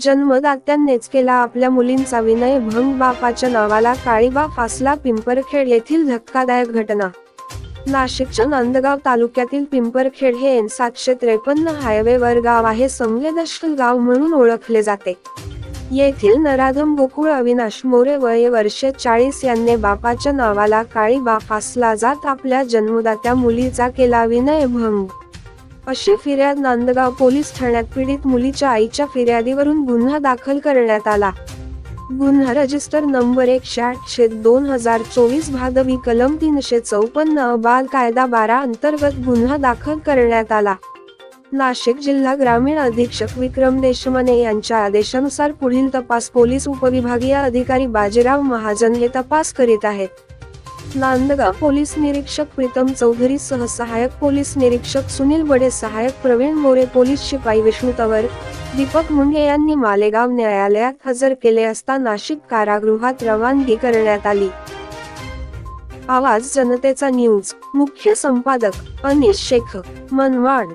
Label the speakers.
Speaker 1: जन्मदात्यांनीच केला आपल्या मुलींचा विनय भंग बापाच्या नावाला काळीबा फासला पिंपरखेड येथील धक्कादायक घटना. नाशिकच्या नांदगाव तालुक्यातील पिंपरखेड हे एन सातशे त्रेपन्न हायवेवर गाव आहे. संवेदनशील गाव म्हणून ओळखले जाते. येथील नराधम गोकुळ अविनाश मोरे वय वर्षे चाळीस यांनी बापाच्या नावाला काळीबा फासला जात आपल्या जन्मदात्या मुलीचा केला विनय भंग. अशी फिर्याद नांदगाव पोलीस ठाण्यात पीडित मुलीच्या आईच्या फिर्यादीवरून गुन्हा दाखल करण्यात आला. गुन्हा रजिस्टर नंबर एकशे आठशे दोन हजार चोवीस भादवी कलम तीनशे चौपन्न बाल कायदा बारा अंतर्गत गुन्हा दाखल करण्यात आला. नाशिक जिल्हा ग्रामीण अधीक्षक विक्रम देशमने यांच्या आदेशानुसार पुढील तपास पोलीस उपविभागीय अधिकारी बाजीराव महाजन हे तपास करीत आहेत. नांदगाव पोलीस निरीक्षक प्रीतम चौधरी सह सहायक पोलीस निरीक्षक सुनील बडे सहायक प्रवीण मोरे पोलीस शिपाई विष्णू तवर दीपक मुंडे यांनी मालेगाव न्यायालयात हजर केले असता नाशिक कारागृहात रवानगी करण्यात आली. आवाज जनतेचा न्यूज. मुख्य संपादक अनिश शेख मनवाड.